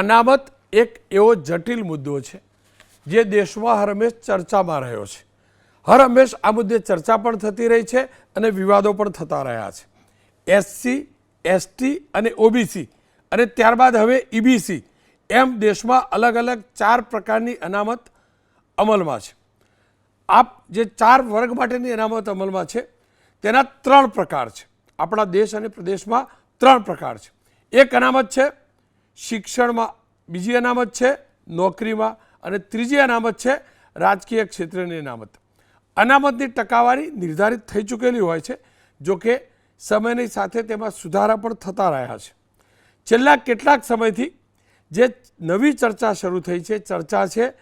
અનામત એક એવો જટિલ મુદ્દો છે જે દેશમાં હર હંમેશ ચર્ચામાં રહ્યો છે. હર હંમેશ આ મુદ્દે ચર્ચા પણ થતી રહી છે અને વિવાદો પણ થતા રહ્યા છે. એસસી એસટી અને ઓબીસી અને ત્યારબાદ હવે ઈબીસી એમ દેશમાં અલગ અલગ ચાર પ્રકારની અનામત અમલમાં છે. આપ જે ચાર વર્ગ માટેની અનામત અમલમાં છે, તેના ત્રણ પ્રકાર છે. આપણા દેશ અને પ્રદેશમાં ત્રણ પ્રકાર છે. એક અનામત છે શિક્ષણમાં બીજી અનામત છે, નોકરીમાં, અને ત્રીજી અનામત છે, રાજકીય ક્ષેત્રની અનામત. અનામતની ટકાવારી નિર્ધારિત થઈ ચૂકેલી હોય છે, જો કે સમયની સાથે તેમાં સુધારા પણ થતા રહ્યા છે. છેલ્લા કેટલાક સમયથી જે નવી ચર્ચા શરૂ થઈ છે, ચર્ચા છે,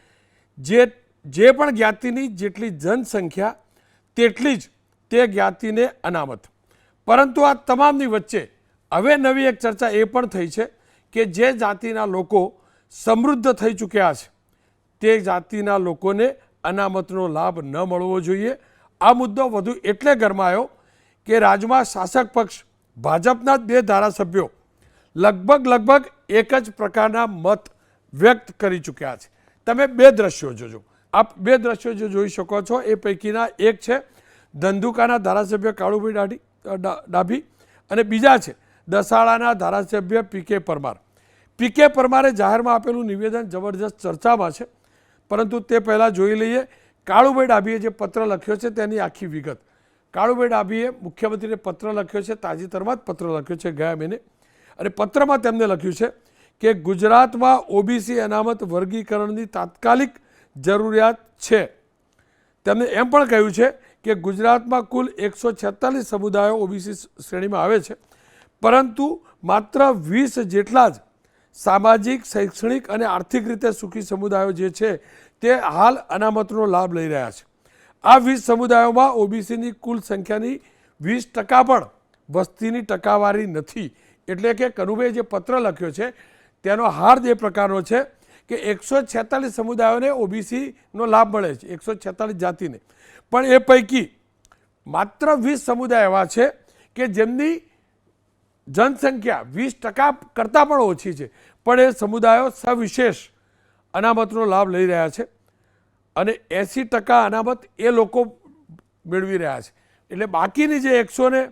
જે જે પણ જ્ઞાતિની જેટલી જનસંખ્યા, તેટલી જ તે જ્ઞાતિને અનામત. પરંતુ આ તમામની વચ્ચે હવે નવી એક ચર્ચા એ પણ થઈ છે કે જે જાતિના લોકો સમૃદ્ધ થઈ ચૂક્યા છે, તે જાતિના લોકોને અનામતનો લાભ ન મળવો જોઈએ. આ મુદ્દો વધુ એટલે ગરમાયો કે રાજ્યમાં શાસક પક્ષ, ભાજપના બે ધારાસભ્યો લગભગ લગભગ એક જ પ્રકારના મત વ્યક્ત કરી ચૂક્યા છે. તમે બે દ્રશ્યો જોજો. આપ બે દ્રશ્યો જો જોઈ શકો છો, એ પૈકીના એક છે ધંધુકાના ધારાસભ્ય કાળુભાઈ ડાઢી ડાભી અને બીજા છે દસાડાના ધારાસભ્ય પી કે પરમાર. પી કે પરમારે જાહેરમાં આપેલું નિવેદન જબરજસ્ત ચર્ચામાં છે. પરંતુ તે પહેલાં જોઈ લઈએ, કાળુભાઈ ડાભીએ જે પત્ર લખ્યો છે તેની આખી વિગત. કાળુભાઈ ડાભીએ મુખ્યમંત્રીને પત્ર લખ્યો છે, તાજેતરમાં જ પત્ર લખ્યો છે ગયા મહિને. અને પત્રમાં તેમને લખ્યું છે કે ગુજરાતમાં ઓબીસી અનામત વર્ગીકરણની તાત્કાલિક જરૂરિયાત છે. તેમણે એમ પણ કહ્યું છે કે ગુજરાતમાં કુલ એકસો છેતાલીસ સમુદાયો ઓબીસી શ્રેણીમાં આવે છે. પરંતુ માત્ર વીસ જેટલા જ સામાજિક, શૈક્ષણિક અને આર્થિક રીતે સુખી સમુદાયો જે છે, તે હાલ અનામતનો લાભ લઈ રહ્યા છે. આ વીસ સમુદાયોમાં ઓબીસીની કુલ સંખ્યાની વીસ ટકા પણ વસ્તીની ટકાવારી નથી. એટલે કે કનુભાઈએ જે પત્ર લખ્યો છે, તેનો હાર્દ એ પ્રકારનો છે કે એકસો છેતાલીસ સમુદાયોને ઓબીસીનો લાભ મળે છે, એકસો છેતાલીસ જાતિને. પણ એ પૈકી માત્ર વીસ સમુદાય એવા છે કે જેમની જનસંખ્યા વીસ ટકા કરતાં પણ ઓછી છે. પણ એ સમુદાયો સવિશેષ અનામતનો લાભ લઈ રહ્યા છે અને એંસી ટકા અનામત એ લોકો મેળવી રહ્યા છે. એટલે બાકીની જે એકસો ને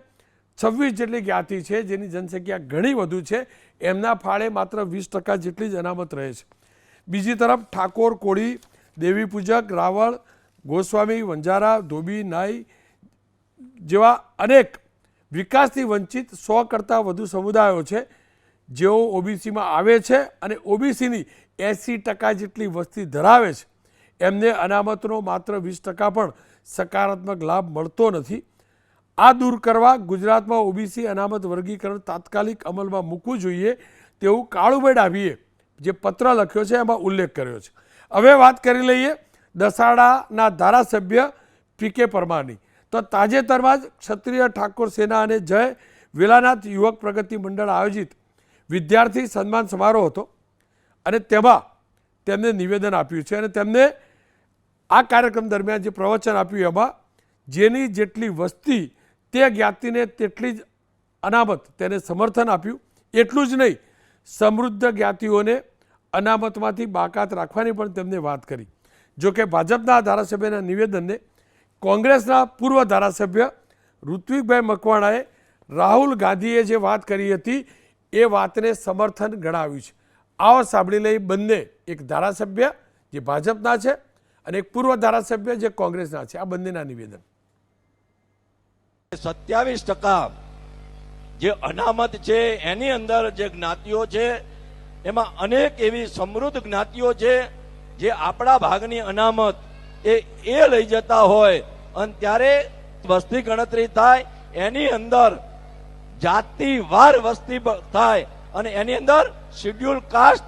છવ્વીસ જેટલી જ્ઞાતિ છે, જેની જનસંખ્યા ઘણી વધુ છે, એમના ફાળે માત્ર વીસ ટકા જેટલી જ અનામત રહે છે. બીજી તરફ ઠાકોર, કોળી, દેવી પૂજક, રાવળ, ગોસ્વામી, વંજારા, ધોબી, નાઈ જેવા અનેક વિકાસથી વંચિત સો કરતાં વધુ સમુદાયો છે, જેઓ ઓબીસીમાં આવે છે અને ઓબીસીની એંસી ટકા જેટલી વસ્તી ધરાવે છે. એમને અનામતનો માત્ર વીસ ટકા પણ સકારાત્મક લાભ મળતો નથી. આ દૂર કરવા ગુજરાતમાં ઓબીસી અનામત વર્ગીકરણ તાત્કાલિક અમલમાં મૂકવું જોઈએ તેવું કાળુભાઈ ડાભીએ જે પત્ર લખ્યો છે એમાં ઉલ્લેખ કર્યો છે. હવે વાત કરી લઈએ દસાડાના ધારાસભ્ય પી કે પરમારની. તો તાજેતરમાં જ ક્ષત્રિય ઠાકોર સેના અને જય વેલાનાથ યુવક પ્રગતિ મંડળ આયોજિત વિદ્યાર્થી સન્માન સમારોહ હતો અને તેમાં તેમને નિવેદન આપ્યું છે અને તેમને આ કાર્યક્રમ દરમિયાન જે પ્રવચન આપ્યું એમાં, જેની જેટલી વસ્તી તે જ્ઞાતિને તેટલી જ અનામત તેને સમર્થન આપ્યું. એટલું જ નહીં, સમૃદ્ધ જ્ઞાતિઓને અનામતમાંથી બાકાત રાખવાની પણ તેમને વાત કરી. જો કે ભાજપના ધારાસભ્યના નિવેદનને કોંગ્રેસના પૂર્વ ધારાસભ્ય ઋત્વિકભાઈ મકવાણાએ રાહુલ ગાંધીએ જે વાત કરી હતી, એ વાતને સમર્થન ગણાવ્યું છે. આવો સાંભળી લઈ બંને, એક ધારાસભ્ય જે ભાજપના છે અને એક પૂર્વ ધારાસભ્ય જે કોંગ્રેસના છે. આ બંનેના નિવેદન. સત્યાવીસ ટકા જે અનામત છે, એની અંદર જે જ્ઞાતિઓ છે, એમાં અનેક એવી સમૃદ્ધ જ્ઞાતિઓ છે, જે આપણા ભાગની અનામત એ એ લઈ જતા હોય અને ત્યારે વસ્તી ગણતરી થાય, એની અંદર જાતિવાર વસ્તી બ- થાય, અને એની અંદર શિડ્યુલ કાસ્ટ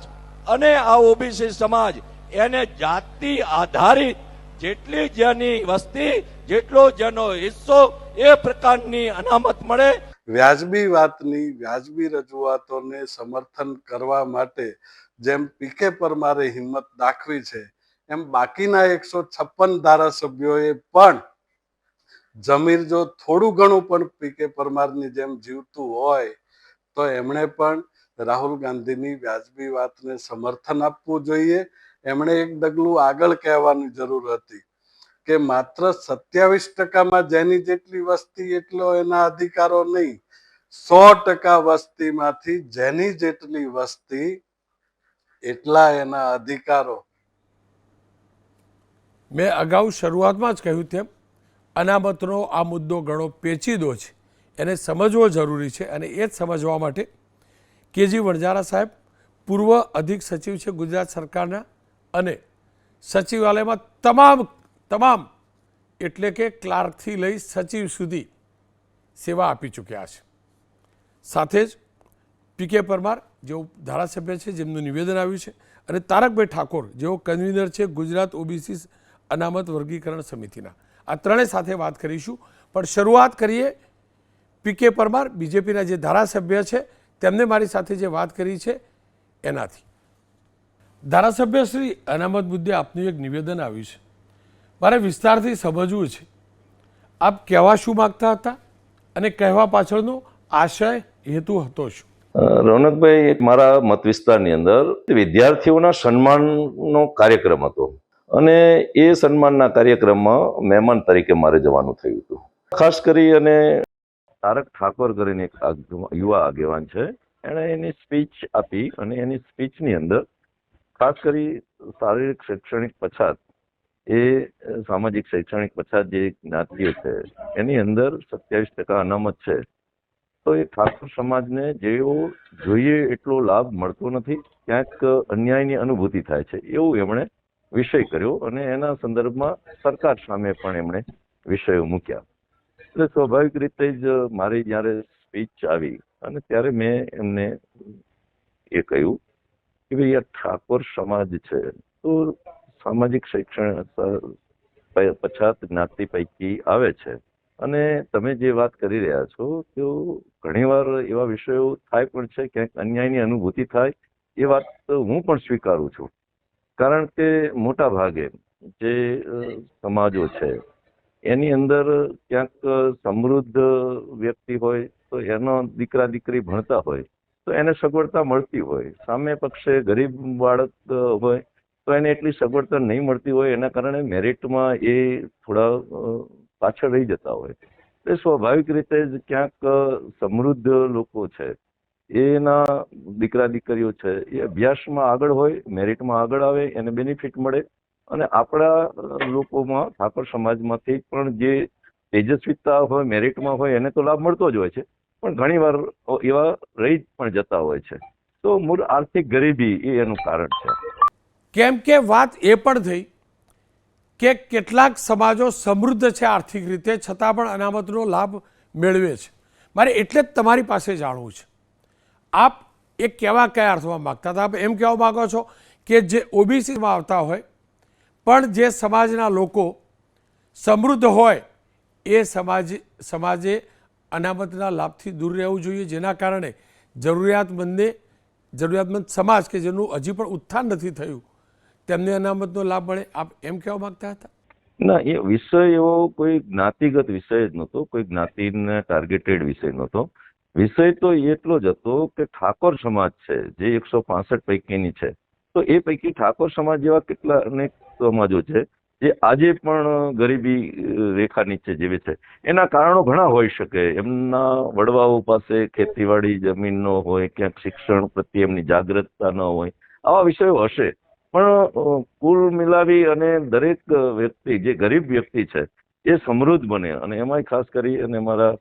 અને આ ઓબીસી સમાજ, એને જાતિ આધારિત જેટલી જેની વસ્તી, જેટલો જેનો હિસ્સો, એ પ્રકારની અનામત મળે. વ્યાજબી વાતની, વ્યાજબી રજૂઆતોને સમર્થન કરવા માટે જેમ પીકે પરમારે હિંમત દાખવી છે, એમ બાકીના એકસો છપ્પન ધારાસભ્યોએ પણ જમીર જો થોડું ઘણું પણ પી કે પરમારની જેમ જીવતું હોય, તો એમણે પણ રાહુલ ગાંધીની વ્યાજબી વાતને સમર્થન આપવું જોઈએ. એમણે એક ડગલું આગળ કહેવાની જરૂર હતી કે માત્ર સત્યાવીસ ટકામાં જેની જેટલી વસ્તી એટલો એના અધિકારો નહીં. સો ટકા વસ્તીમાંથી જેની જેટલી વસ્તી એટલા એના અધિકારો. મેં અગાઉ શરૂઆતમાં જ કહ્યું તેમ અનામતનો આ મુદ્દો ઘણો પેચીદો છે. એને સમજવો જરૂરી છે અને એ જ સમજવા માટે કેજી વણજારા સાહેબ, પૂર્વ અધિક સચિવ છે ગુજરાત સરકારના અને સચિવાલયમાં તમામ તમામ એટલે કે ક્લાર્કથી લઈ સચિવ સુધી સેવા આપી ચૂક્યા છે. સાથે જ પીકે પરમાર, જેઓ ધારાસભ્ય છે, જેમનું નિવેદન આવ્યું છે અને તારકભાઈ ઠાકોર, જેઓ કન્વીનર છે ગુજરાત ઓબીસી અનામત વર્ગીકરણ સમિતિના. આ ત્રણેય સાથે વાત કરીશું. પણ શરૂઆત કરીએ પીકે પરમાર, બીજેપીના જે ધારાસભ્ય છે, તેમને મારી સાથે જે વાત કરી છે, એનાથી. ધારાસભ્ય શ્રી અનામત મુદ્દે આપનું એક નિવેદન આવ્યું છે. મારે વિસ્તારથી સમજવું છે. આપ કહેવા શું માગતા હતા અને કહેવા પાછળનો આશય હેતુ હતો શું? રોનકભાઈ, મારા મત વિસ્તારની અંદર વિદ્યાર્થીઓના સન્માનનો કાર્યક્રમ હતો. અને એ સન્માનના કાર્યક્રમમાં મહેમાન તરીકે મારે જવાનું થયું હતું. ખાસ કરી અને તારક ઠાકોર કરીને એક યુવા આગેવાન છે, એણે એની સ્પીચ આપી અને એની સ્પીચની અંદર ખાસ કરી શારીરિક, શૈક્ષણિક પછાત, એ સામાજિક, શૈક્ષણિક પછાત જે જ્ઞાતિઓ છે, એની અંદર સત્યાવીસ ટકા અનામત છે. તો એ ઠાકોર સમાજને જેવો જોઈએ એટલો લાભ મળતો નથી, ક્યાંક અન્યાયની અનુભૂતિ થાય છે. એવું એમણે વિષય કર્યો અને એના સંદર્ભમાં સરકાર સામે પણ એમણે વિષયો મૂક્યા. એટલે સ્વાભાવિક રીતે જ મારી જ્યારે સ્પીચ આવી અને ત્યારે મેં એમને એ કહ્યું કે ભાઈ આ ઠાકોર સમાજ છે, તો સામાજિક શૈક્ષણ પછાત જ્ઞાતિ પૈકી આવે છે. અને તમે જે વાત કરી રહ્યા છો, તો ઘણીવાર એવા વિષયો થાય પણ છે, ક્યાંક અન્યાયની અનુભૂતિ થાય, એ વાત હું પણ સ્વીકારું છું. કારણ કે મોટા ભાગે જે સમાજો છે, એની અંદર ક્યાંક સમૃદ્ધ વ્યક્તિ હોય, તો એનો દીકરા દીકરી ભણતા હોય, તો એને સગવડતા મળતી હોય. સામે પક્ષે ગરીબ બાળક હોય, તો એને એટલી સગવડતા નહીં મળતી હોય, એના કારણે મેરિટમાં એ થોડા પાછળ રહી જતા હોય. એટલે સ્વાભાવિક રીતે જ ક્યાંક સમૃદ્ધ લોકો છે એના દીકરા દીકરીઓ છે, એ અભ્યાસમાં આગળ હોય મેરિટમાં આગળ આવે, એને બેનિફિટ મળે અને આપણા લોકોમાં, ઠાકોર સમાજમાંથી પણ જે તેજસ્વીતા હોય મેરિટમાં હોય, એને તો લાભ મળતો જ હોય છે. પણ ઘણીવાર એવા રહી પણ જતા હોય છે. તો મૂળ આર્થિક ગરીબી એ એનું કારણ છે. કેમ કે વાત એ પણ થઈ કે કેટલાક સમાજો સમૃદ્ધ છે આર્થિક રીતે, છતાં પણ અનામતનો લાભ મેળવે છે. મારે એટલે જ તમારી પાસે જાણવું છે. આપ એ કેવા કયા અર્થમાં માગતા હતા? આપ એમ કહેવા માગો છો કે જે ઓબીસીમાં આવતા હોય, પણ જે સમાજના લોકો સમૃદ્ધ હોય, એ સમાજ, સમાજે અનામતના લાભથી દૂર રહેવું જોઈએ, જેના કારણે જરૂરિયાતમંદને જરૂરિયાતમંદ સમાજ કે જેનું હજી પણ ઉત્થાન નથી થયું, તેમને અનામતનો લાભ મળે. આપ એમ કહેવા માગતા હતા? ના, એ વિષય એવો કોઈ જ્ઞાતિગત વિષય જ નહોતો, કોઈ જ્ઞાતિને ટાર્ગેટેડ વિષય નહોતો. વિષય તો એટલો જ હતો કે ઠાકોર સમાજ છે, જે એકસો પાસઠ પૈકીની છે. તો એ પૈકી ઠાકોર સમાજ જેવા કેટલા અનેક સમાજો છે, જે આજે પણ ગરીબી રેખા નીચે જીવે છે. એના કારણો ઘણા હોઈ શકે. એમના વડવાઓ પાસે ખેતીવાડી જમીન ન હોય, ક્યાંક શિક્ષણ પ્રત્યે એમની જાગૃતતા ન હોય, આવા વિષયો હશે. પણ કુલ મિલાવી અને દરેક વ્યક્તિ, જે ગરીબ વ્યક્તિ છે, એ સમૃદ્ધ બને. અને એમાંય ખાસ કરી અને મારા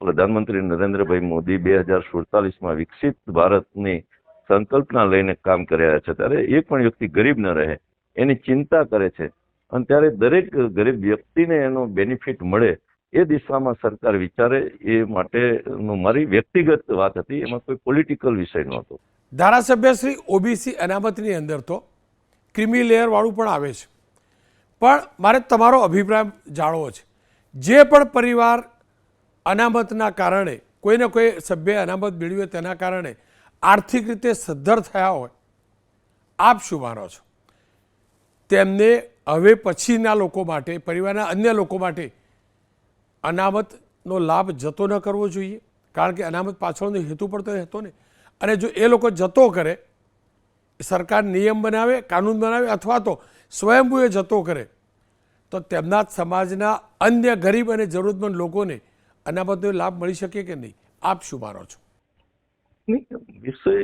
પ્રધાનમંત્રી નરેન્દ્રભાઈ મોદી બે હજાર સુડતાલીસમાં વિકસિત ભારતની સંકલ્પના લઈને કામ કરી રહ્યા છે. ત્યારે એક પણ વ્યક્તિ ગરીબ ન રહે, એની ચિંતા કરે છે. અને ત્યારે દરેક ગરીબ વ્યક્તિને એનો બેનિફિટ મળે એ દિશામાં સરકાર વિચારે એ માટેનું મારી વ્યક્તિગત વાત હતી. એમાં કોઈ પોલિટિકલ વિષય નહોતો. ધારાસભ્ય શ્રી ઓબીસી અનામતની અંદર તો ક્રિમી લેયરવાળું પણ આવે છે. પણ મારે તમારો અભિપ્રાય જાણવો છે. જે પણ પરિવાર અનામતના કારણે કોઈને કોઈ સભ્ય અનામત મેળવ્યો તેના કારણે આર્થિક રીતે સદ્ધર થયા હોય. આપ શું માનો છો? તેમને હવે પછીના લોકો માટે, પરિવારના અન્ય લોકો માટે અનામતનો લાભ જતો ન કરવો જોઈએ. કારણ કે અનામત પાછળનો હેતુ પણ તો હતો ને. અને જો એ લોકો જતો કરે, સરકાર નિયમ બનાવે, કાનૂન બનાવે અથવા તો સ્વયંભૂએ જતો કરે, તો તેમના સમાજના અન્ય ગરીબ અને જરૂરતમંદ લોકોને અનામતનો લાભ મળી શકે કે નહીં? આપ શું માનો છો? વિષય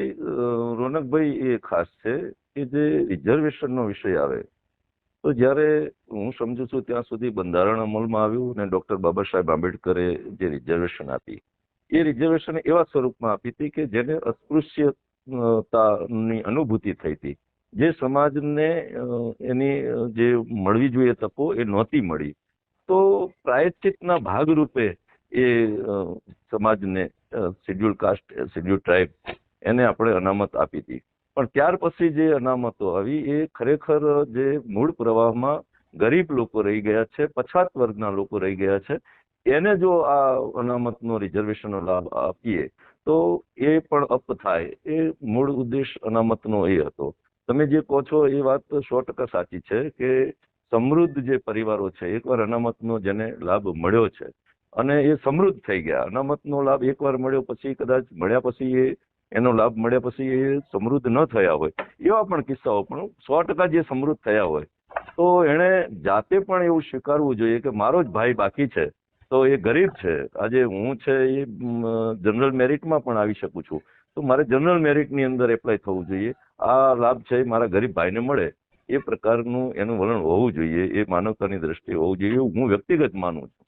રોનકભાઈ, એ ખાસ છે કે જે રિઝર્વેશનનો વિષય આવે, તો જ્યારે હું સમજુ છું ત્યાં સુધી બંધારણ અમલમાં આવ્યું અને ડોક્ટર બાબા સાહેબ આંબેડકરે જે રિઝર્વેશન આપી, એ રિઝર્વેશન એવા સ્વરૂપમાં આપી હતી કે જેને અસ્પૃશ્યતાની અનુભૂતિ થઈ હતી. જે સમાજને એની જે મળવી જોઈએ તકો એ નહોતી મળી. તો પ્રાયશ્ચિતના ભાગરૂપે એ સમાજને શેડ્યુલ કાસ્ટ શેડ્યુલ ટ્રાઇબ એને આપણે અનામત આપી હતી. પણ ત્યાર પછી જે અનામતો આવી એ ખરેખર જે મૂળ પ્રવાહમાં ગરીબ લોકો રહી ગયા છે, પછાત વર્ગના લોકો રહી ગયા છે, એને જો આ અનામતનો રિઝર્વેશનનો લાભ આપીએ, તો એ પણ અપ થાય. એ મૂળ ઉદ્દેશ અનામતનો એ હતો. તમે જે કહો છો એ વાત સો ટકા સાચી છે કે સમૃદ્ધ જે પરિવારો છે, એકવાર અનામતનો જેને લાભ મળ્યો છે અને એ સમૃદ્ધ થઈ ગયા. અનામતનો લાભ એકવાર મળ્યો પછી કદાચ મળ્યા પછી એ, એનો લાભ મળ્યા પછી એ સમૃદ્ધ ન થયા હોય. એવા પણ કિસ્સાઓ પણ સો ટકા જે સમૃદ્ધ થયા હોય. તો એણે જાતે પણ એવું સ્વીકારવું જોઈએ કે મારો જ ભાઈ બાકી છે. તો એ ગરીબ છે. આજે હું છે એ જનરલ મેરિટમાં પણ આવી શકું છું. તો મારે જનરલ મેરિટની અંદર એપ્લાય થવું જોઈએ. આ લાભ છે મારા ગરીબ ભાઈને મળે. એ પ્રકારનું એનું વલણ હોવું જોઈએ. એ માનવતાની દ્રષ્ટિએ હોવું જોઈએ. હું વ્યક્તિગત માનું છું.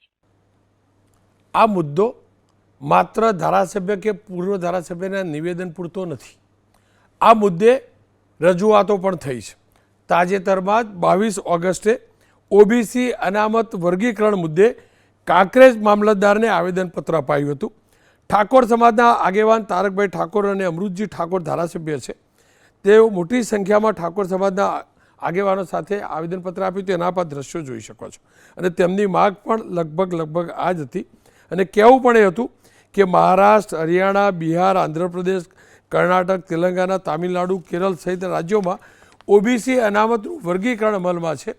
આ મુદ્દો માત્ર ધારાસભ્ય કે પૂર્વ ધારાસભ્યના નિવેદન પૂરતો નથી. આ મુદ્દે રજૂઆતો પણ થઈ છે. તાજેતરમાં જ બાવીસ ઓગસ્ટે ઓબીસી અનામત વર્ગીકરણ મુદ્દે કાંકરેજ મામલતદારને આવેદનપત્ર અપાયું હતું. ઠાકોર સમાજના આગેવાન તારકભાઈ ઠાકોર અને અમૃતજી ઠાકોર ધારાસભ્ય છે. તેઓ મોટી સંખ્યામાં ઠાકોર સમાજના આગેવાનો સાથે આવેદનપત્ર આપ્યું તો એના પર દ્રશ્યો જોઈ શકો છો. અને તેમની માગ પણ લગભગ લગભગ આ જ હતી. અને કહેવું પણ એ હતું કે મહારાષ્ટ્ર, હરિયાણા, બિહાર, આંધ્રપ્રદેશ, કર્ણાટક તેલંગાના તામિલનાડુ, કેરળ સહિત રાજ્યોમાં ઓબીસી અનામતનું વર્ગીકરણ અમલમાં છે.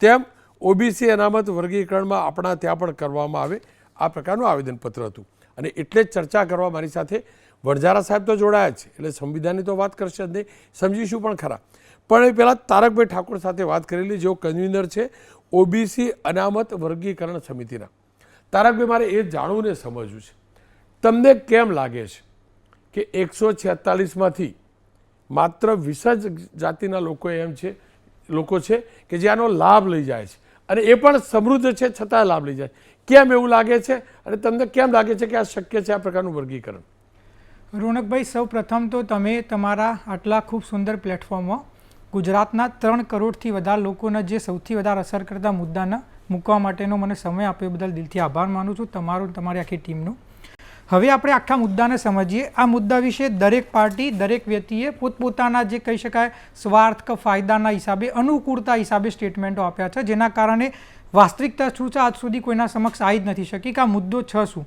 તેમ ઓબીસી અનામત વર્ગીકરણમાં આપણા ત્યાં પણ કરવામાં આવે. આ પ્રકારનું આવેદનપત્ર હતું. અને એટલે જ ચર્ચા કરવા મારી સાથે વણઝારા સાહેબ તો જોડાયા છે. એટલે સંવિધાનની તો વાત કરશે જ નહીં. સમજીશું પણ ખરા. પણ એ પહેલાં તારકભાઈ ઠાકોર સાથે વાત કરેલી જેઓ કન્વીનર છે. ઓબીસી અનામત વર્ગીકરણ સમિતિના. તારકભાઈ મારે એ જાણવું ને સમજવું છે. તમને કેમ લાગે છે કે એકસો છેતાલીસમાંથી માત્ર વીસ જ જાતિના લોકો એમ છે, લોકો છે કે જે આનો લાભ લઈ જાય છે? અને એ પણ સમૃદ્ધ છે છતાં લાભ લઈ જાય કેમ એવું લાગે છે? અને તમને કેમ લાગે છે કે આ શક્ય છે આ પ્રકારનું વર્ગીકરણ? રોનકભાઈ, સૌ પ્રથમ તો તમે તમારા આટલા ખૂબ સુંદર પ્લેટફોર્મમાં ગુજરાતના ત્રણ કરોડથી વધારે લોકોના જે સૌથી વધારે અસર કરતા મુદ્દાને મૂકવા માટેનો મને સમય આપ્યો બદલ દિલથી આભાર માનું છું તમારો તમારી આખી ટીમનો. હવે આપણે આખા મુદ્દાને સમજીએ. આ મુદ્દા વિશે દરેક પાર્ટી, દરેક વ્યક્તિએ પોતપોતાના જે કહી શકાય સ્વાર્થ કે ફાયદાના હિસાબે, અનુકૂળતા હિસાબે સ્ટેટમેન્ટો આપ્યા છે, જેના કારણે વાસ્તવિકતા શું છે આજ સુધી કોઈના સમક્ષ આવી જ નથી શકી કે આ મુદ્દો છે શું.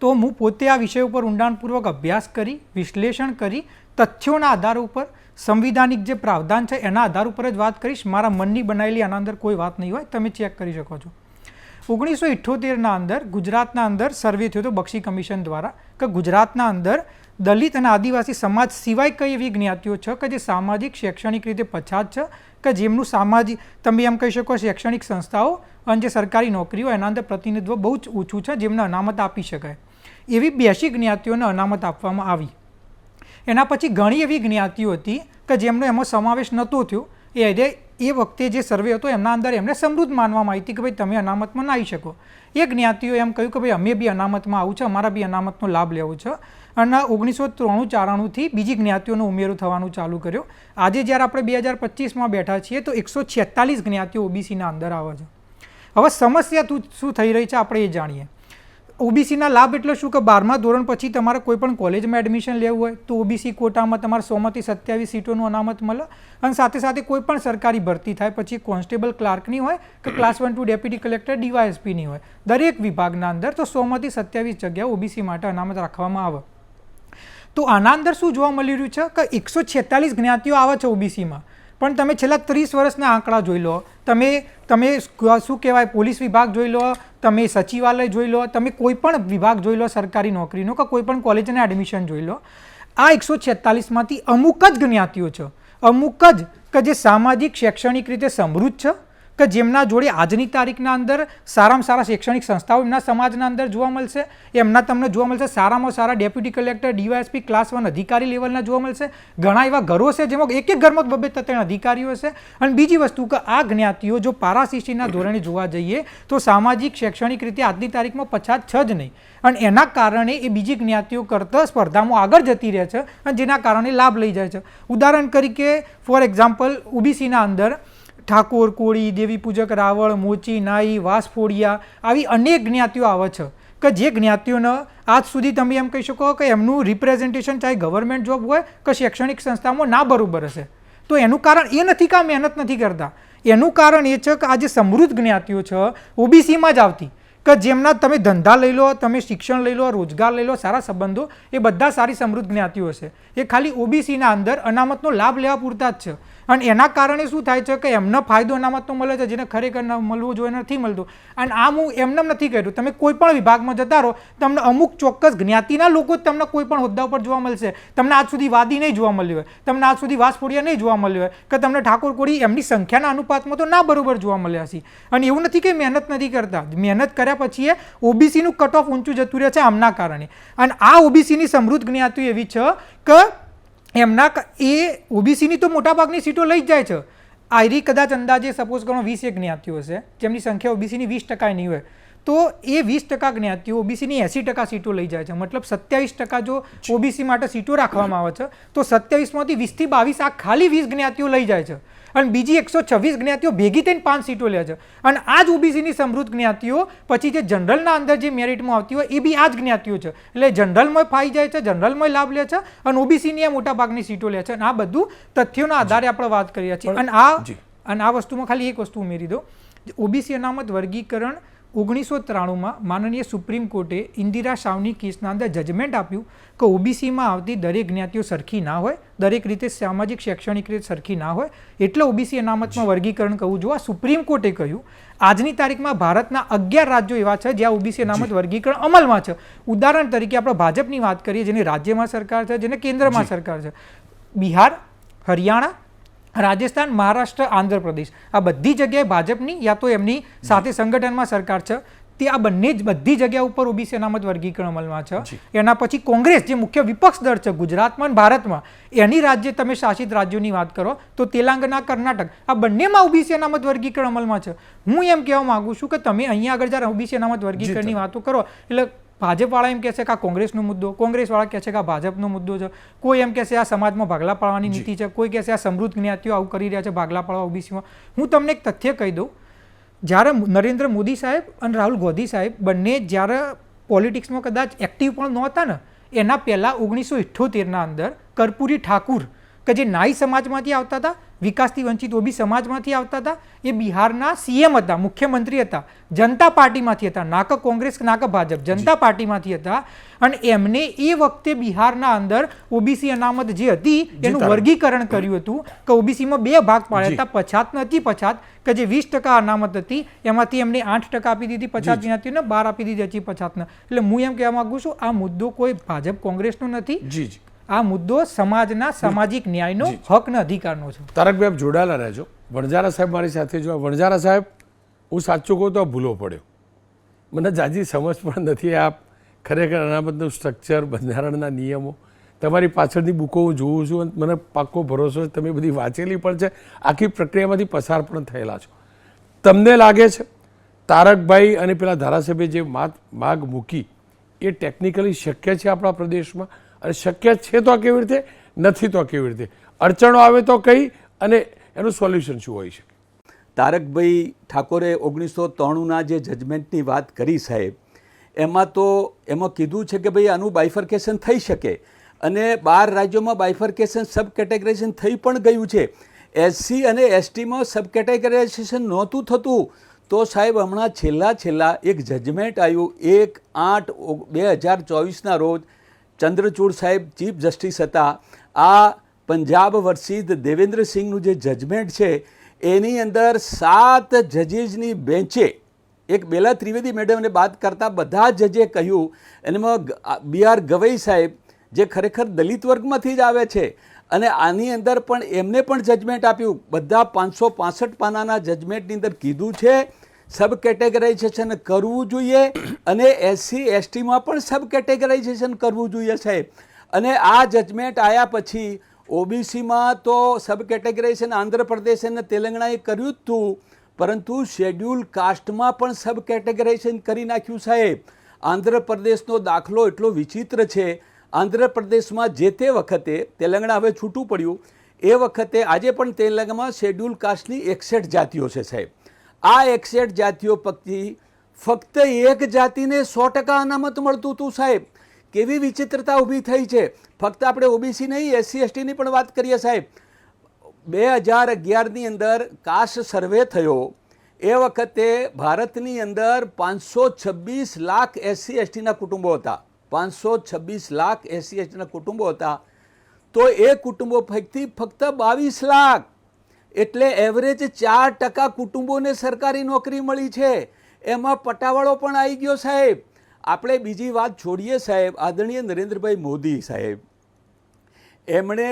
તો હું પોતે આ વિષય ઉપર ઊંડાણપૂર્વક અભ્યાસ કરી, વિશ્લેષણ કરી, તથ્યોના આધાર ઉપર સંવિધાનિક જે પ્રાવધાન છે, એના આધાર ઉપર જ વાત કરીશ. મારા મનની બનાવેલી આના અંદર કોઈ વાત નહીં હોય. તમે ચેક કરી શકો છો. ઓગણીસો ઇઠ્ઠોતેરના અંદર ગુજરાતના અંદર સર્વે થયો હતો બક્ષી કમિશન દ્વારા કે ગુજરાતના અંદર દલિત અને આદિવાસી સમાજ સિવાય કઈ એવી જ્ઞાતિઓ છે કે જે સામાજિક, શૈક્ષણિક રીતે પછાત છે કે જેમનું સામાજિક, તમે એમ કહી શકો શૈક્ષણિક સંસ્થાઓ અને જે સરકારી નોકરીઓ એના અંદર પ્રતિનિધિત્વ બહુ જ ઓછું છે જેમને અનામત આપી શકાય. એવી બ્યાસી જ્ઞાતિઓને અનામત આપવામાં આવી. એના પછી ઘણી એવી જ્ઞાતિઓ હતી કે જેમનો એમાં સમાવેશ નહોતો થયો. એ એટલે એ વખતે જે સર્વે હતો, એમના અંદર એમને સમૃદ્ધ માનવામાં આવી હતી કે ભાઈ તમે અનામતમાં ના આવી શકો. એ જ્ઞાતિઓ એમ કહ્યું કે ભાઈ અમે બી અનામતમાં આવું છે, અમારા બી અનામતનો લાભ લેવો છે. અને ઓગણીસો ત્રાણું ચારાણુંથી બીજી જ્ઞાતિઓનો ઉમેરો થવાનું ચાલુ કર્યો. આજે જ્યારે આપણે બે હજાર પચીસમાં બેઠા છીએ, તો એકસો છેતાલીસ જ્ઞાતિઓ ઓબીસીના અંદર આવે છે. હવે સમસ્યા શું થઈ રહી છે, આપણે એ જાણીએ. ઓબીસીના લાભ એટલે શું કે બારમા ધોરણ પછી તમારે કોઈ પણ કોલેજમાં એડમિશન લેવું હોય તો ઓબીસી કોટામાં તમારે સોમાંથી સત્યાવીસ સીટોનું અનામત મળે અને સાથે સાથે કોઈ પણ સરકારી ભરતી થાય પછી કોન્સ્ટેબલ ક્લાર્કની હોય કે class one two deputy collector ડીવાયએસપીની હોય, દરેક વિભાગના અંદર તો સોમાંથી સત્યાવીસ જગ્યા ઓબીસી માટે અનામત રાખવામાં આવે. તો આના અંદર શું જોવા મળી રહ્યું છે કે એકસો છેતાલીસ જ્ઞાતિઓ આવે છે ઓબીસીમાં. પણ તમે છેલ્લા ત્રીસ વર્ષના આંકડા જોઈ લો. તમે તમે શું કહેવાય? પોલીસ વિભાગ જોઈ લો, તમે સચિવાલય જોઈ લો, તમે કોઈ પણ વિભાગ જોઈ લો, સરકારી નોકરીનો કે કોઈ પણ કોલેજના એડમિશન જોઈ લો, આ એકસો છેતાલીસમાંથી અમુક જ જ્ઞાતિઓ છે. અમુક જ કે જે સામાજિક, શૈક્ષણિક રીતે સમૃદ્ધ છે. કે જેમના જોડે આજની તારીખના અંદર સારામાં સારા શૈક્ષણિક સંસ્થાઓ એમના સમાજના અંદર જોવા મળશે, એમના તમને જોવા મળશે, સારામાં સારા deputy collector, DYSP, class one અધિકારી લેવલના જોવા મળશે. ઘણા એવા ઘરો છે જેમાં એક એક ઘરમાં બબે ત્રણ અધિકારીઓ છે અને બીજી વસ્તુ કે આ જ્ઞાતિઓ જો પારાશિષ્ટીના ધોરણે જોવા જઈએ, તો સામાજિક, શૈક્ષણિક રીતે આજની તારીખમાં પછાત છે જ નહીં. અને એના કારણે એ બીજી જ્ઞાતિઓ કરતાં સ્પર્ધામાં આગળ જતી રહે છે અને જેના કારણે લાભ લઈ જાય છે. ઉદાહરણ તરીકે ફોર એક્ઝામ્પલ ઓબીસીના અંદર ઠાકોર, કોળી, દેવી પૂજક રાવળ મોચી, નાઈ, વાસફોડિયા આવી અનેક જ્ઞાતિઓ આવે છે. કે જે જ્ઞાતિઓને આજ સુધી તમે એમ કહી શકો કે એમનું રિપ્રેઝન્ટેશન ચાહે ગવર્મેન્ટ જોબ હોય કે શૈક્ષણિક સંસ્થામાં ના બરોબર હશે. તો એનું કારણ એ નથી કે મહેનત નથી કરતા. એનું કારણ એ છે કે આ જે સમૃદ્ધ જ્ઞાતિઓ છે ઓબીસીમાં જ આવતી. કે જેમના તમે ધંધા લઈ લો, તમે શિક્ષણ લઈ લો, રોજગાર લઈ લો, સારા સંબંધો, એ બધા સારી સમૃદ્ધ જ્ઞાતિઓ છે એ ખાલી ઓબીસીના અંદર અનામતનો લાભ લેવા પૂરતા જ છે. અને એના કારણે શું થાય છે કે એમને ફાયદો અનામતનો મળે છે, જેને ખરેખર મળવું જોઈએ નથી મળતું. અને આમ હું એમને નથી કર્યું તમે કોઈ પણ વિભાગમાં જતા રહો, તમને અમુક ચોક્કસ જ્ઞાતિના લોકો જ તમને કોઈ પણ હોદ્દા ઉપર જોવા મળશે. તમને આજ સુધી વાદી નહીં જોવા મળ્યું હોય, તમને આજ સુધી વાસફોડિયા નહીં જોવા મળ્યું હોય, કે તમને ઠાકોર કોળી એમની સંખ્યાના અનુપાતમાં તો ના બરોબર જોવા મળ્યા છે. અને એવું નથી કે મહેનત નથી કરતા. મહેનત કર્યા પછી એ ઓબીસીનું કટ ઓફ ઊંચું જતું રહે છે, આમના કારણે. અને આ ઓબીસીની સમૃદ્ધ જ્ઞાતિ એવી છે કે એમના એ ઓબીસીની તો મોટાભાગની સીટો લઈ જ જાય છે. આયરી કદાચ અંદાજે સપોઝ કરો વીસ એક જ્ઞાતિઓ હશે, જેમની સંખ્યા ઓબીસીની વીસ ટકા નહીં હોય. તો એ વીસ ટકા જ્ઞાતિઓ ઓબીસીની એંસી ટકા સીટો લઈ જાય છે. મતલબ સત્યાવીસ ટકા જો ઓબીસી માટે સીટો રાખવામાં આવે છે, તો સત્યાવીસમાંથી વીસથી બાવીસ આ ખાલી વીસ જ્ઞાતિઓ લઈ જાય છે. અને બીજી એકસો છવ્વીસ જ્ઞાતિઓ ભેગી થઈને પાંચ સીટો લે છે. અને આ જ ઓબીસીની સમૃદ્ધ જ્ઞાતિઓ પછી જે જનરલના અંદર જે મેરિટમાં આવતી હોય એ બી આ જ જ્ઞાતિઓ છે. એટલે જનરલમાં ફાઈ જાય છે જનરલમાં લાભ લે છે અને ઓબીસીની આ મોટા ભાગની સીટો લે છે. અને આ બધું તથ્યોના આધારે આપણે વાત કરી રહ્યા છીએ અને આ અને આ વસ્તુમાં ખાલી એક વસ્તુ ઉમેરી દો ઓબીસી અનામત વર્ગીકરણ ઓગણીસો ત્રાણુંમાં માનનીય સુપ્રીમ કોર્ટે ઇન્દિરા શાવની કેસના અંદર જજમેન્ટ આપ્યું કે ઓબીસીમાં આવતી દરેક જ્ઞાતિઓ સરખી ના હોય દરેક રીતે સામાજિક શૈક્ષણિક રીતે સરખી ના હોય એટલે ઓબીસી અનામતમાં વર્ગીકરણ કરવું જોવા સુપ્રીમ કોર્ટે કહ્યું. આજની તારીખમાં ભારતના અગિયાર રાજ્યો એવા છે જ્યાં ઓબીસી અનામત વર્ગીકરણ અમલમાં છે. ઉદાહરણ તરીકે આપણે ભાજપની વાત કરીએ જેને રાજ્યમાં સરકાર છે જેને કેન્દ્રમાં સરકાર છે. બિહાર હરિયાણા રાજસ્થાન મહારાષ્ટ્ર આંધ્રપ્રદેશ. આ બધી જગ્યાએ ભાજપની યા તો એમની સાથે સંગઠનમાં સરકાર છે. તે આ બંને જ બધી જગ્યા ઉપર ઓબીસી અનામત વર્ગીકરણ અમલમાં છે. એના પછી કોંગ્રેસ જે મુખ્ય વિપક્ષ દળ છે ગુજરાતમાં અને ભારતમાં એની રાજ્ય તમે શાસિત રાજ્યોની વાત કરો તો તેલંગાના કર્ણાટક આ બંનેમાં ઓબીસી અનામત વર્ગીકરણ અમલમાં છે. હું એમ કહેવા માગું છું કે તમે અહીંયા આગળ જ્યારે ઓબીસી અનામત વર્ગીકરણની વાતો કરો એટલે ભાજપવાળા એમ કહે છે કે આ કોંગ્રેસનો મુદ્દો કોંગ્રેસવાળા કહે છે કે આ ભાજપનો મુદ્દો છે. કોઈ એમ કહે છે આ સમાજમાં ભાગલા પાડવાની નીતિ છે કોઈ કહે છે આ સમૃદ્ધ જ્ઞાતિઓ આવું કરી રહ્યા છે ભાગલા પાડવા ઓબીસીમાં હું તમને એક તથ્ય કહી દઉં. જ્યારે નરેન્દ્ર મોદી સાહેબ અને રાહુલ ગાંધી સાહેબ બંને જ્યારે પોલિટિક્સમાં કદાચ એક્ટિવ પણ નહોતા ને એના પહેલાં ઓગણીસો ઇઠ્ઠોતેરના અંદર કર્પૂરી ઠાકુર કે જે નાઈ સમાજમાંથી આવતા હતા વિકાસથી વંચિત ઓબી સમાજમાંથી આવતા હતા એ બિહારના સીએમ હતા મુખ્યમંત્રી હતા જનતા પાર્ટીમાંથી હતા ના કે કોંગ્રેસ ના કે ભાજપ જનતા પાર્ટીમાંથી હતા. અને એમને એ વખતે બિહારના અંદર ઓબીસી અનામત જે હતી એનું વર્ગીકરણ કર્યું હતું કે ઓબીસીમાં બે ભાગ પાડ્યા હતા પછાત નથી પછાત કે જે વીસ ટકા અનામત હતી એમાંથી એમને આઠ ટકા આપી દીધી પછાત જ્ઞાતિઓને બાર આપી દીધી હતી પછાતને. એટલે હું એમ કહેવા માંગુ છું આ મુદ્દો કોઈ ભાજપ કોંગ્રેસનો નથી. જી જી. આ મુદ્દો સમાજના સામાજિક ન્યાયનો હક અને અધિકારનો છે. તારકભાઈ આપ જોડાયેલા રહેજો. વણજારા સાહેબ મારી સાથે જો વણજારા સાહેબ હું સાચું કહું તો આ ભૂલો પડ્યો. મને જાજી સમજ પણ નથી આપ ખરેખર અનામતનું સ્ટ્રક્ચર બંધારણના નિયમો તમારી પાછળની બુકો હું જોઉં છું અને મને પાક્કો ભરોસો છે તમે બધી વાંચેલી પણ છે. આખી પ્રક્રિયામાંથી પસાર પણ થયેલા છો. તમને લાગે છે તારકભાઈ અને પેલા ધારાસભ્ય જે માગ મૂકી એ ટેકનિકલી શક્ય છે આપણા પ્રદેશમાં? અને શક્ય છે તો કેવી રીતે? નથી તો કેવી રીતે? અડચણો આવે તો કઈ અને એનું સોલ્યુશન શું હોઈ શકે? તારકભાઈ ઠાકોરે ઓગણીસો ત્રાણુંના જે જજમેન્ટની વાત કરી સાહેબ, એમાં તો એમાં કીધું છે કે ભાઈ આનું બાયફર્કેશન થઈ શકે અને બાર રાજ્યોમાં બાયફર્કેશન સબ કેટેગરાઇઝેશન થઈ પણ ગયું છે. એસસી અને એસટીમાં સબ કેટેગરાઇઝેશન નહોતું થતું તો સાહેબ હમણાં છેલ્લા છેલ્લા એક જજમેન્ટ આવ્યું, એક આઠ બે હજાર ચોવીસના રોજ ચંદ્રચૂડ સાહેબ ચીફ જસ્ટિસ હતા. આ પંજાબ વર્સિસ દેવેન્દ્રસિંહનું જે જજમેન્ટ છે, એની અંદર સાત જજીસની બેન્ચે એક બેલા ત્રિવેદી મેડમને બાદ કરતાં બધા જજે કહ્યું એનામાં બી આર ગવઈ સાહેબ, જે ખરેખર દલિત વર્ગમાંથી જ આવે છે, અને આની અંદર પણ એમને પણ જજમેન્ટ આપ્યું. બધા પાંચસો પાનાના જજમેન્ટની અંદર કીધું છે સબ કેટેગરાઇઝેશન કરવું જોઈએ અને એસસી, એસટીમાં પણ સબ કેટેગરાઇઝેશન કરવું જોઈએ સાહેબ. અને આ જજમેન્ટ આવ્યા પછી ઓબીસીમાં તો સબ કેટેગરાઇઝેશન આંધ્રપ્રદેશ અને તેલંગણાએ કર્યું જ હતું પરંતુ શેડ્યુલ કાસ્ટમાં પણ સબ કેટેગરાઇઝેશન કરી નાખ્યું સાહેબ. આંધ્રપ્રદેશનો દાખલો એટલો વિચિત્ર છે. આંધ્રપ્રદેશમાં જે તે વખતે તેલંગણા હવે છૂટું પડ્યું. એ વખતે આજે પણ તેલંગાણામાં શેડ્યુલ કાસ્ટની એકસઠ જાતિઓ છે સાહેબ. આ એકસઠ જાતિઓ પૈકી ફક્ત એક જાતિને સો ટકા અનામત મળતું હતું સાહેબ. કેવી વિચિત્રતા ઊભી થઈ છે. ફક્ત આપણે ઓબીસી નહીં, એસસી, એસટીની પણ વાત કરીએ સાહેબ. બે હજાર અગિયારની અંદર કાસ્ટ સર્વે થયો. એ વખતે ભારતની અંદર પાંચસો છવ્વીસ લાખ એસસી, એસટીના કુટુંબો હતા. પાંચસો છવ્વીસ લાખ એસસી, એસટીના કુટુંબો હતા. તો એ કુટુંબો પૈકી ફક્ત બાવીસ લાખ એટલે એવરેજ ચાર ટકા કુટુંબોને સરકારી નોકરી મળી છે. એમાં પટાવાળો પણ આવી ગયો સાહેબ. આપણે બીજી વાત છોડીએ સાહેબ, આદરણીય નરેન્દ્રભાઈ મોદી સાહેબ. એમણે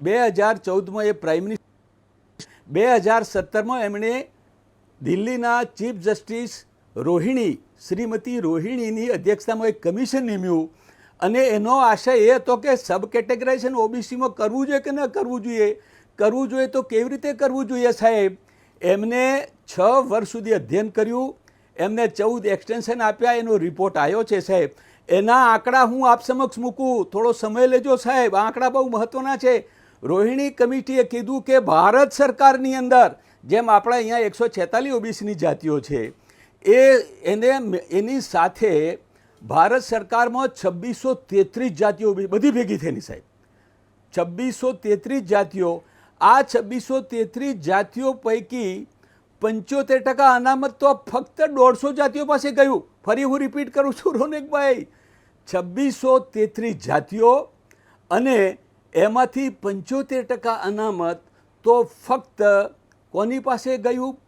બે હજાર ચૌદમાં એ પ્રાઇમ મિનિસ્ટર બે હજાર સત્તરમાં એમણે દિલ્હીના ચીફ જસ્ટિસ રોહિણી, શ્રીમતી રોહિણીની અધ્યક્ષતામાં એક કમિશન નિમ્યું. અને એનો આશય એ હતો કે સબ કેટેગરાઇઝેશન ઓબીસીમાં કરવું જોઈએ કે ન કરવું જોઈએ? કરવું જોઈએ તો કેવી રીતે કરવું જોઈએ સાહેબ? એમને છ વર્ષ સુધી અધ્યયન કર્યું, એમને ચૌદ એક્સટેન્શન આપ્યા, એનો રિપોર્ટ આવ્યો છે સાહેબ. એના આંકડા હું આપ સમક્ષ મૂકું. થોડો સમય લેજો સાહેબ. આ આંકડા બહુ મહત્ત્વના છે. રોહિણી કમિટીએ કીધું કે ભારત સરકારની અંદર, જેમ આપણા અહીંયા એકસો છેતાલીસ ઓબીસીની જાતિઓ છે, એ એને એની સાથે ભારત સરકારમાં છવ્વીસો તેત્રીસ જાતિઓ બધી ભેગી થયેલી સાહેબ. છવ્વીસો તેત્રીસ જાતિઓ આ છવ્વીસો તેત્રીસ જાતિઓ પૈકી પંચોતેર ટકા અનામત તો ફક્ત દોઢસો જાતિઓ પાસે ગયું. ફરી હું રિપીટ કરું છું રોનકભાઈ. છવ્વીસો તેત્રીસ જાતિઓ અને એમાંથી પંચોતેર ટકા અનામત તો ફક્ત કોની પાસે ગયું?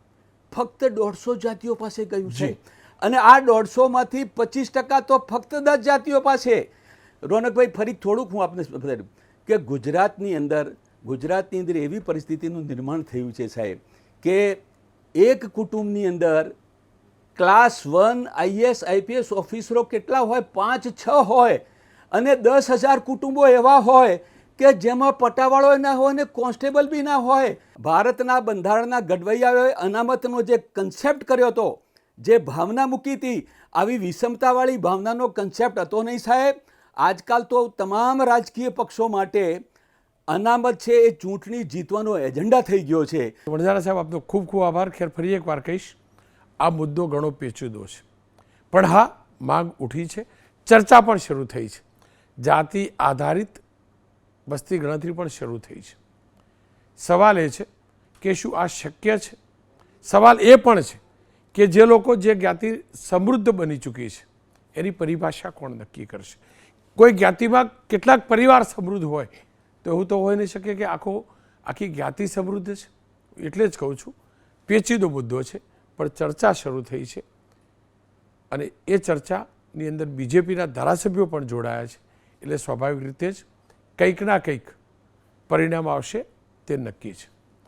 ફક્ત દોઢસો જાતિઓ પાસે ગયું છે. અને આ દોઢસોમાંથી પચીસ ટકા તો ફક્ત દસ જાતિઓ પાસે. રોનકભાઈ ફરી થોડુંક હું આપને કે ગુજરાતની અંદર ગુજરાતની અંદર એવી પરિસ્થિતિનું નિર્માણ થયું છે સાહેબ કે એક કુટુંબની અંદર ક્લાસ વન આઈએસ આઈપીએસ ઓફિસરો કેટલા હોય? પાંચ, છ હોય. અને દસ હજાર કુટુંબો એવા હોય કે જેમાં પટાવાળો ના હોય ને કોન્સ્ટેબલ બી ના હોય. ભારતના બંધારણના ઘડવૈયાઓએ અનામતનો જે કન્સેપ્ટ કર્યો હતો, જે ભાવના મૂકી હતી, આવી વિષમતાવાળી ભાવનાનો કન્સેપ્ટ હતો નહીં સાહેબ. આજકાલ તો તમામ રાજકીય પક્ષો માટે અનામત છે એ ચૂંટણી જીતવાનો એજન્ડા થઈ ગયો છે. વણઝારા સાહેબ, આપનો ખૂબ ખૂબ આભાર. ખેર, ફરી એકવાર કહીશ, આ મુદ્દો ઘણો પેચીદો છે. પણ હા, માંગ ઉઠી છે. ચર્ચા પણ શરૂ થઈ છે. જાતિ આધારિત વસ્તી ગણતરી પણ શરૂ થઈ છે. સવાલ એ છે કે શું આ શક્ય છે? સવાલ એ પણ છે કે જે લોકો જે જ્ઞાતિ સમૃદ્ધ બની ચૂકી છે, એની પરિભાષા કોણ નક્કી કરશે? કોઈ જ્ઞાતિમાં કેટલાક પરિવાર સમૃદ્ધ હોય તો એવું તો હોઈ નહીં શકે કે આખો, આખી જ્ઞાતિ સમૃદ્ધ છે. એટલે જ કહું છું, પેચીદો મુદ્દો છે, પણ ચર્ચા શરૂ થઈ છે. અને એ ચર્ચાની અંદર બીજેપીના ધારાસભ્યો પણ જોડાયા છે. એટલે સ્વાભાવિક રીતે જ કંઈકના કંઈક પરિણામ આવશે તે નક્કી છે.